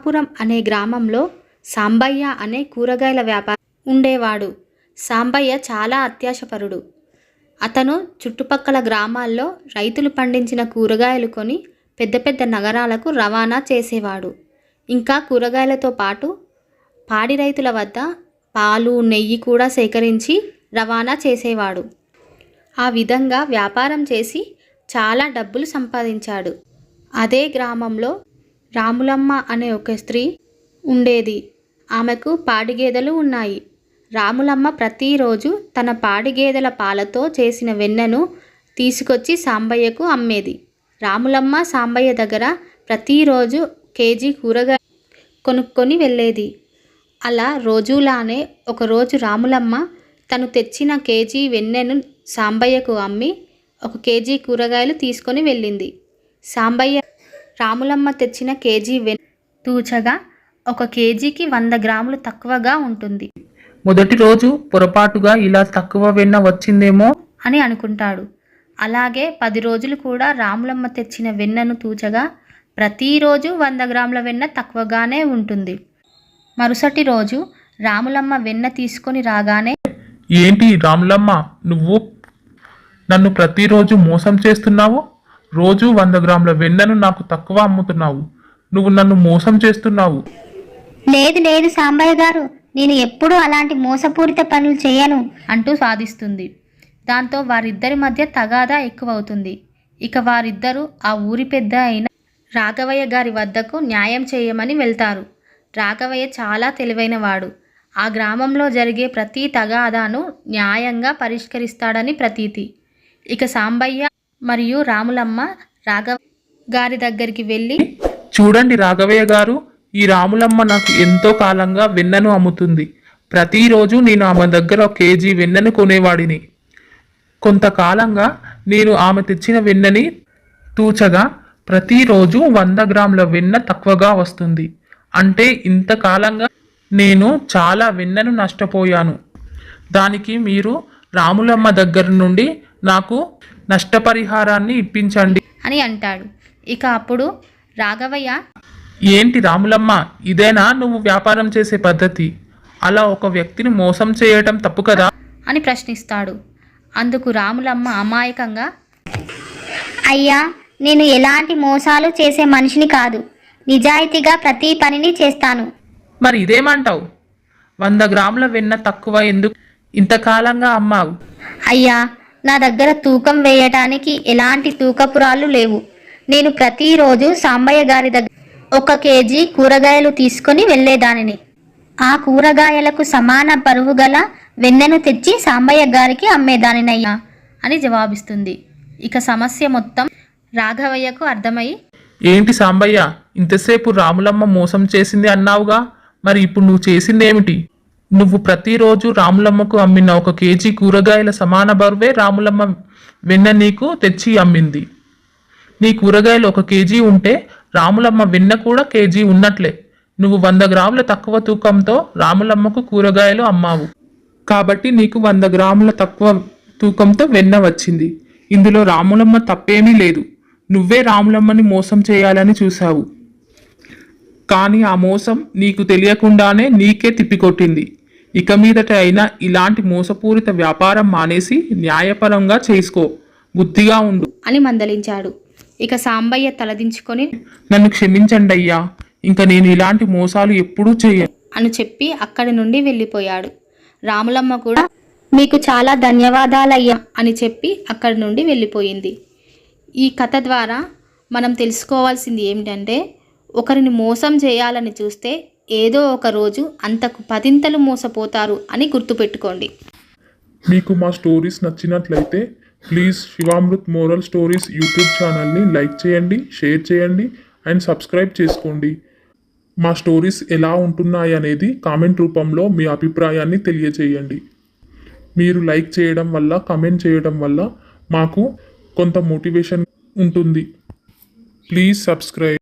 రామాపురం అనే గ్రామంలో సాంబయ్య అనే కూరగాయల వ్యాపారి ఉండేవాడు. సాంబయ్య చాలా అత్యాశపరుడు. అతను చుట్టుపక్కల గ్రామాల్లో రైతులు పండించిన కూరగాయలు కొని పెద్ద పెద్ద నగరాలకు రవాణా చేసేవాడు. ఇంకా కూరగాయలతో పాటు పాడి రైతుల వద్ద పాలు నెయ్యి కూడా సేకరించి రవాణా చేసేవాడు. ఆ విధంగా వ్యాపారం చేసి చాలా డబ్బులు సంపాదించాడు. అదే గ్రామంలో రాములమ్మ అనే ఒక స్త్రీ ఉండేది. ఆమెకు పాడి గేదెలు ఉన్నాయి. రాములమ్మ ప్రతిరోజు తన పాడి గేదెల పాలతో చేసిన వెన్నను తీసుకొచ్చి సాంబయ్యకు అమ్మేది. రాములమ్మ సాంబయ్య దగ్గర ప్రతిరోజు కేజీ కూరగాయ కొనుక్కొని వెళ్ళేది. అలా రోజులానే ఒకరోజు రాములమ్మ తను తెచ్చిన కేజీ వెన్నెను సాంబయ్యకు అమ్మి ఒక కేజీ కూరగాయలు తీసుకొని వెళ్ళింది. సాంబయ్య రాములమ్మ తెచ్చిన కేజీ వెన్న తూచగా ఒక కేజీకి వంద గ్రాములు తక్కువగా ఉంటుంది. మొదటి రోజు పొరపాటుగా ఇలా తక్కువ వెన్న వచ్చిందేమో? అని అనుకుంటాడు. అలాగే పది రోజులు కూడా రాములమ్మ తెచ్చిన వెన్నను తూచగా ప్రతిరోజు వంద గ్రాముల వెన్న తక్కువగానే ఉంటుంది. మరుసటి రోజు రాములమ్మ వెన్న తీసుకొని రాగానే ఏంటి రాములమ్మ నువ్వు నన్ను ప్రతిరోజు మోసం చేస్తున్నావు? రోజు వంద గ్రాముల వెన్నను నాకు తక్కువ అమ్ముతున్నావు. నువ్వు నన్ను మోసం చేస్తున్నావు. లేదు లేదు సాంబయ్య గారు నేను ఎప్పుడూ అలాంటి మోసపూరిత పనులు చేయను అంటూ సాధిస్తుంది. దాంతో వారిద్దరి మధ్య తగాదా ఎక్కువవుతుంది. ఇక వారిద్దరూ ఆ ఊరి పెద్ద అయిన రాఘవయ్య గారి వద్దకు న్యాయం చేయమని వెళ్తారు. రాఘవయ్య చాలా తెలివైనవాడు. ఆ గ్రామంలో జరిగే ప్రతి తగాదాను న్యాయంగా పరిష్కరిస్తాడని ప్రతీతి. ఇక సాంబయ్య మరియు రాములమ్మ రాఘవ గారి దగ్గరికి వెళ్ళి చూడండి రాఘవయ్య గారు ఈ రాములమ్మ నాకు ఎంతో కాలంగా వెన్నను అమ్ముతుంది. ప్రతిరోజు నేను ఆమె దగ్గర ఒక కేజీ వెన్నను కొనేవాడిని. కొంతకాలంగా నేను ఆమె తెచ్చిన వెన్నని తూచగా ప్రతిరోజు వంద గ్రాముల వెన్న తక్కువగా వస్తుంది. అంటే ఇంతకాలంగా నేను చాలా వెన్నను నష్టపోయాను. దానికి మీరు రాములమ్మ దగ్గర నుండి నాకు నష్టపరిహారాన్ని ఇప్పించండి. అని అంటాడు. ఇక అప్పుడు రాఘవయ్య ఏంటి రాములమ్మ ఇదేనా నువ్వు వ్యాపారం చేసే పద్ధతి? అలా ఒక వ్యక్తిని మోసం చేయటం తప్పు కదా? అని ప్రశ్నిస్తాడు. అందుకు రాములమ్మ అమాయకంగా అయ్యా నేను ఎలాంటి మోసాలు చేసే మనిషిని కాదు. నిజాయితీగా ప్రతి పనిని చేస్తాను. మరి ఇదేమంటావు? వంద గ్రాముల వెన్న తక్కువ ఎందుకు? ఇంతకాలంగా అమ్మావు. అయ్యా నా దగ్గర తూకం వేయటానికి ఎలాంటి తూకపురాలు లేవు. నేను ప్రతిరోజు సాంబయ్య గారి దగ్గర ఒక కేజీ కూరగాయలు తీసుకొని వెళ్ళేదానిని. ఆ కూరగాయలకు సమాన పరువు గల వెన్నెను తెచ్చి సాంబయ్య గారికి అమ్మేదానినయ్యా అని జవాబిస్తుంది. ఇక సమస్య మొత్తం రాఘవయ్యకు అర్థమై ఏంటి సాంబయ్య ఇంతసేపు రాములమ్మ మోసం చేసింది అన్నావుగా? మరి ఇప్పుడు నువ్వు చేసిందేమిటి? నువ్వు ప్రతిరోజు రాములమ్మకు అమ్మిన ఒక కేజీ కూరగాయల సమాన బరువే రాములమ్మ వెన్న నీకు తెచ్చి అమ్మింది. నీ కూరగాయలు ఒక కేజీ ఉంటే రాములమ్మ వెన్న కూడా కేజీ ఉన్నట్లే. నువ్వు వంద గ్రాముల తక్కువ తూకంతో రాములమ్మకు కూరగాయలు అమ్మావు. కాబట్టి నీకు వంద గ్రాముల తక్కువ తూకంతో వెన్న వచ్చింది. ఇందులో రాములమ్మ తప్పేమీ లేదు. నువ్వే రాములమ్మని మోసం చేయాలని చూశావు. కానీ ఆ మోసం నీకు తెలియకుండానే నీకే తిప్పికొట్టింది. ఇక మీదట అయినా ఇలాంటి మోసపూరిత వ్యాపారం మానేసి న్యాయపరంగా చేసుకో. బుద్ధిగా ఉండు. అని మందలించాడు. ఇక సాంబయ్య తలదించుకొని నన్ను క్షమించండి అయ్యా ఇంకా నేను ఇలాంటి మోసాలు ఎప్పుడూ చేయను అని చెప్పి అక్కడి నుండి వెళ్ళిపోయాడు. రాములమ్మ కూడా మీకు చాలా ధన్యవాదాలయ్యా. అని చెప్పి అక్కడి నుండి వెళ్ళిపోయింది. ఈ కథ ద్వారా మనం తెలుసుకోవాల్సింది ఏమిటంటే ఒకరిని మోసం చేయాలని చూస్తే ఏదో ఒక రోజు అంతకు పదింతలు మోసపోతారు అని గుర్తుపెట్టుకోండి. మీకు మా స్టోరీస్ నచ్చినట్లయితే please Shivamrut moral stories YouTube ఛానల్ని లైక్ చేయండి షేర్ చేయండి అండ్ సబ్స్క్రైబ్ చేసుకోండి. మా స్టోరీస్ ఎలా ఉంటున్నాయి అనేది కామెంట్ రూపంలో మీ అభిప్రాయాన్ని తెలియచేయండి మీరు లైక్ చేయడం వల్ల కమెంట్ చేయడం వల్ల మాకు కొంత మోటివేషన్ ఉంటుంది. Please subscribe.